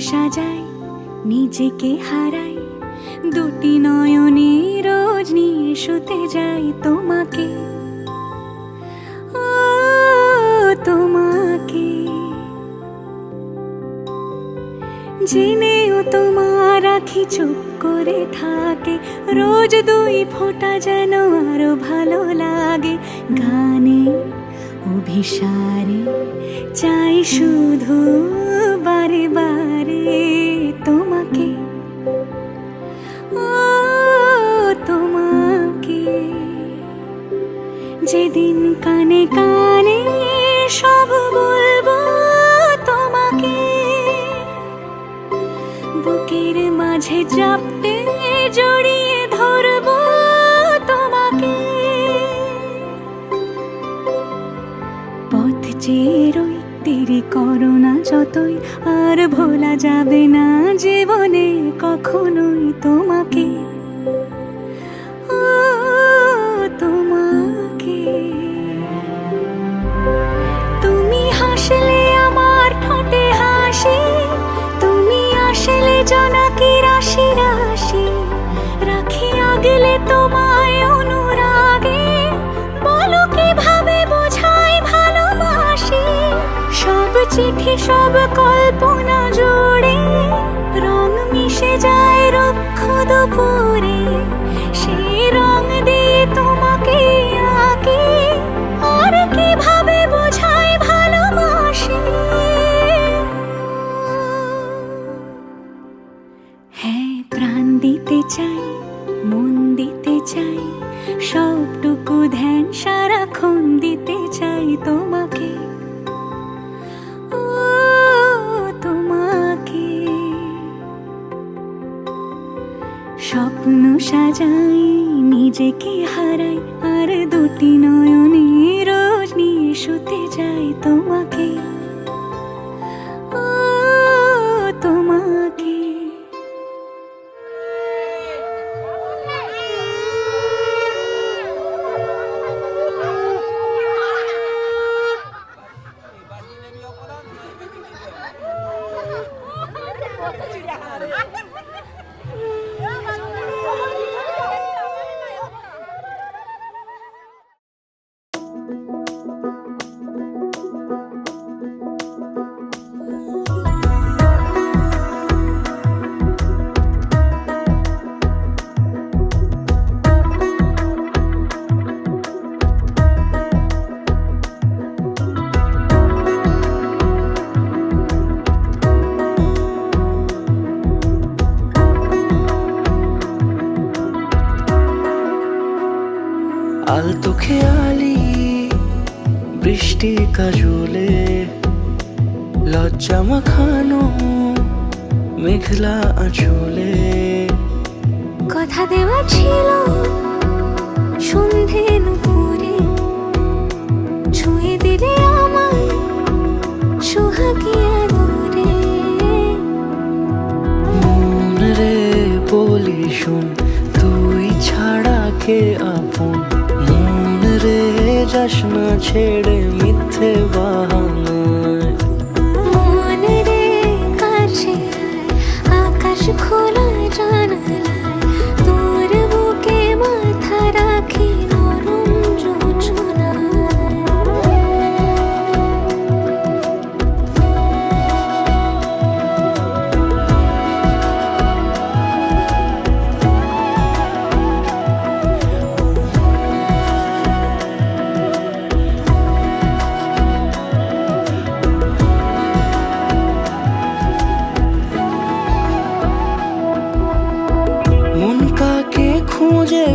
সাজাই নিজেকে হারাই দুটি নয়নে রোজ নিয়ে শুতে যাই তোমাকে। তোমাকে। জেনেও তোমার আখি চুপ করে থাকে, রোজ দুই ফোঁটা যেন আরও ভালো লাগে। গানে, অভিসারে চাই শুধু বারে বারে তোমাকে ও তোমাকে। যেদিন কানে কানে সব বলব তোমাকে, বুকের মাঝে চাপতে জড়িয়ে ধরবো তোমাকে। পথ চেয়ে রই দেরি করো না যতই আর ভোলা যাবে না জীবনে কখনোই তোমাকে। চিঠি সব কল্পনা জুড়ে রং মিশে যায় রক্ষ দুপুরে। হারাই আর দুটি নয়নে রোজ নিয়ে শুতে যাই তোমাকে। লজ্জা মাখানো মেঘলা আঁচলে। কথা দেওয়া ছিল সন্ধে নুপুরে। ছুঁয়ে দিলে আমায় সোহাগী আদরে। মন রে বলি শুন তুই ছাড়া কে আপন? মন রে যাস না ছেড়ে মিথ্যে বাহানায়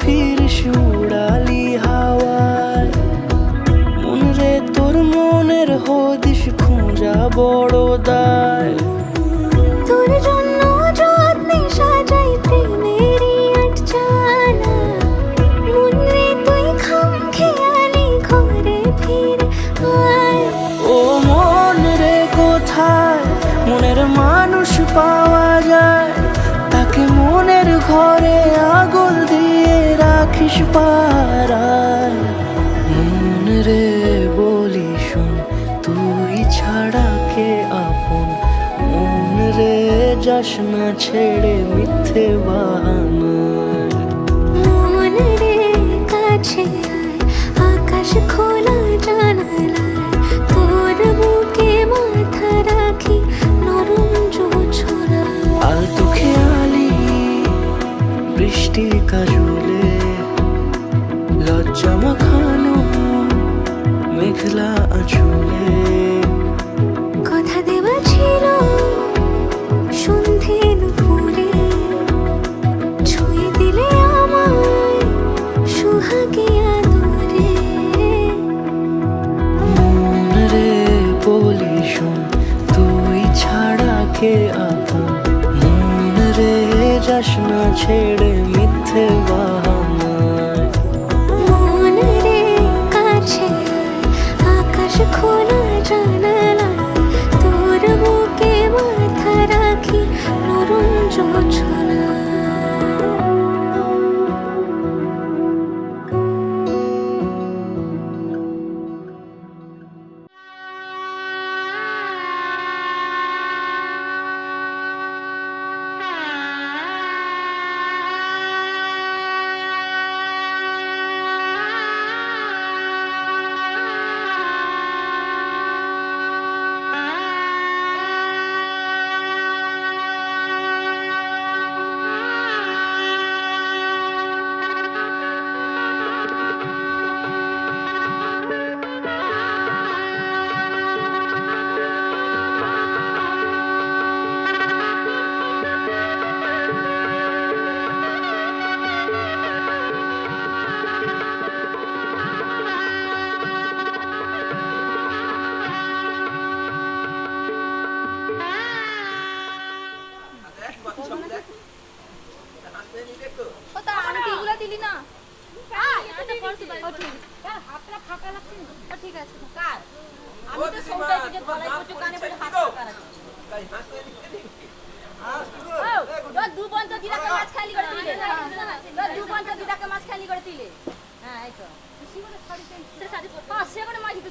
ফির উড়ালি হাওয়ায়। মন রে তোর মনের হদিস খুঁজা বড় দায়। পাড়ায় মন রে বলি শোন তুই ছাড়া কে আপন? মন রে যাস না ছেড়ে মিথ্যে বাহানায় মন রে কাছে আকাশ খোলা জানালায়। তোর বুকে মাথা রাখি নরম জোছনা। আলতো খেয়ালি বৃষ্টি কাজলে। মেঘলা আঁচলে। কথা দেওয়া ছিল সন্ধে দুপুরে ছুঁয়ে দিলে আমায় সুহাগে আদরে। মন রে বলি শোন তুই ছাড়া কে আপন? মন রে যাস না ছেড়ে মিথ্যে বাহানায় নরম জোছনা তো দিদাকে মাছ খালি করে দিলে। হ্যাঁ এই তো। সে শাড়ি পর হ্যাঁ সে করে মাঝি তো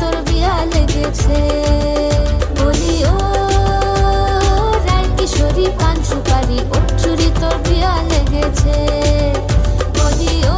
তোর বিয়া লেগেছে। বলি ও রায় কিশোরী উঠছুড়ি তোর বিয়া লেগেছে। বলি ও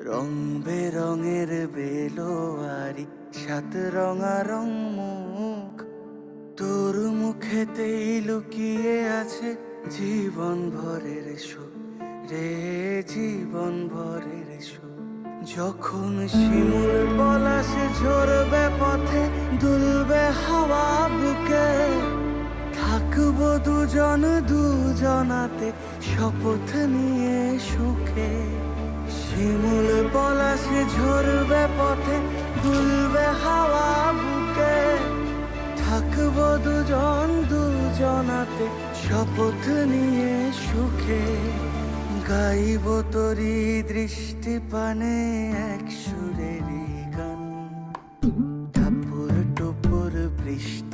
রং বেরঙের বেলোয়ারি, সাত রঙা রং মুখ। তোর মুখেতেই লুকিয়ে আছে জীবন ভরের সুখ। রে জীবন ভরের সুখ। যখন শিমুল পলাশ ঝরবে পথে, দুলবে হাওয়া বুকে। থাকব দুজন দুজনাতে, শপথ নিয়ে সুখে। শিমুল পলাশ ঝরবে পথে, দুলবে হাওয়া বুকে। থাকব দুজন দুজনাতে, শপথ নিয়ে সুখে। গাইব তোরি দৃষ্টি পানে এক সুরেরই গান। টাপুর টুপুর বৃষ্টি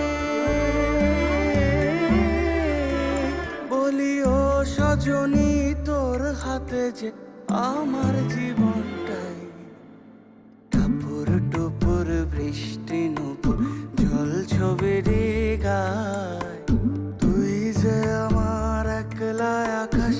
সজনী তোর হাতে যে আমার জীবনটাই। কাপুর টুপুর বৃষ্টি নুপুর, জল রে গায় তুই যে আমার একলা আকাশ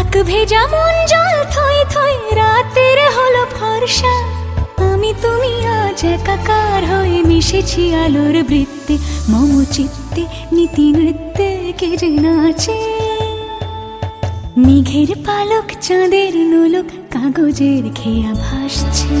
কাক ভেজা মন জল থই থই, রাতের হলো ফর্ষা আমি তুমি আজ একাকার হয়ে মিশেছি আলোর বৃত্তে, মম চিত্তে, নীতি নৃত্যে কে যে নাচে। মেঘের পালক, চাঁদের নোলক, কাগজের খেয়া ভাসছে।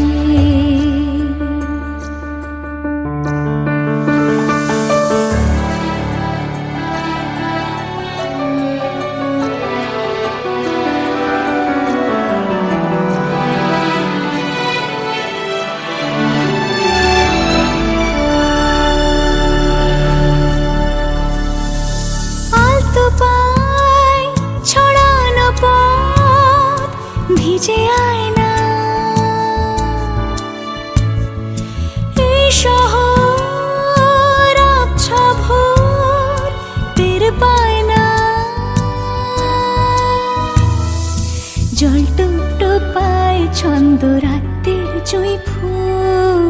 ভিজে আয়না। এই শহর আবছা ভোর জল টুকটো পায় ছন্দ রাত্রির জয় ফুল।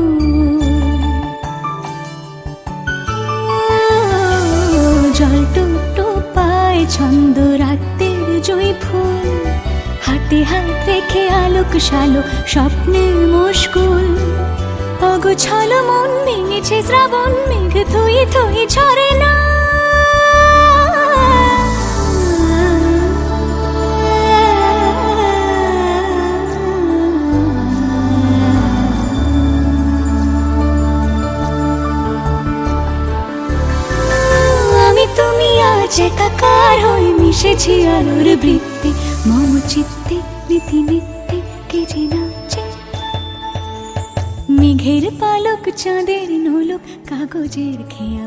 জল টুকটো পায় ছন্দ হাতে হাত রেখে আলোক শালো স্বপ্নে মুশকুল। অগোছালো মন ভেঙেছে, শ্রাবণ মেঘ থই থই ঝরে না। আমি তুমি আজ একাকার হয়ে মিশেছি আলোর বৃত্তি। চাঁদের নোলক কাগজের খেয়া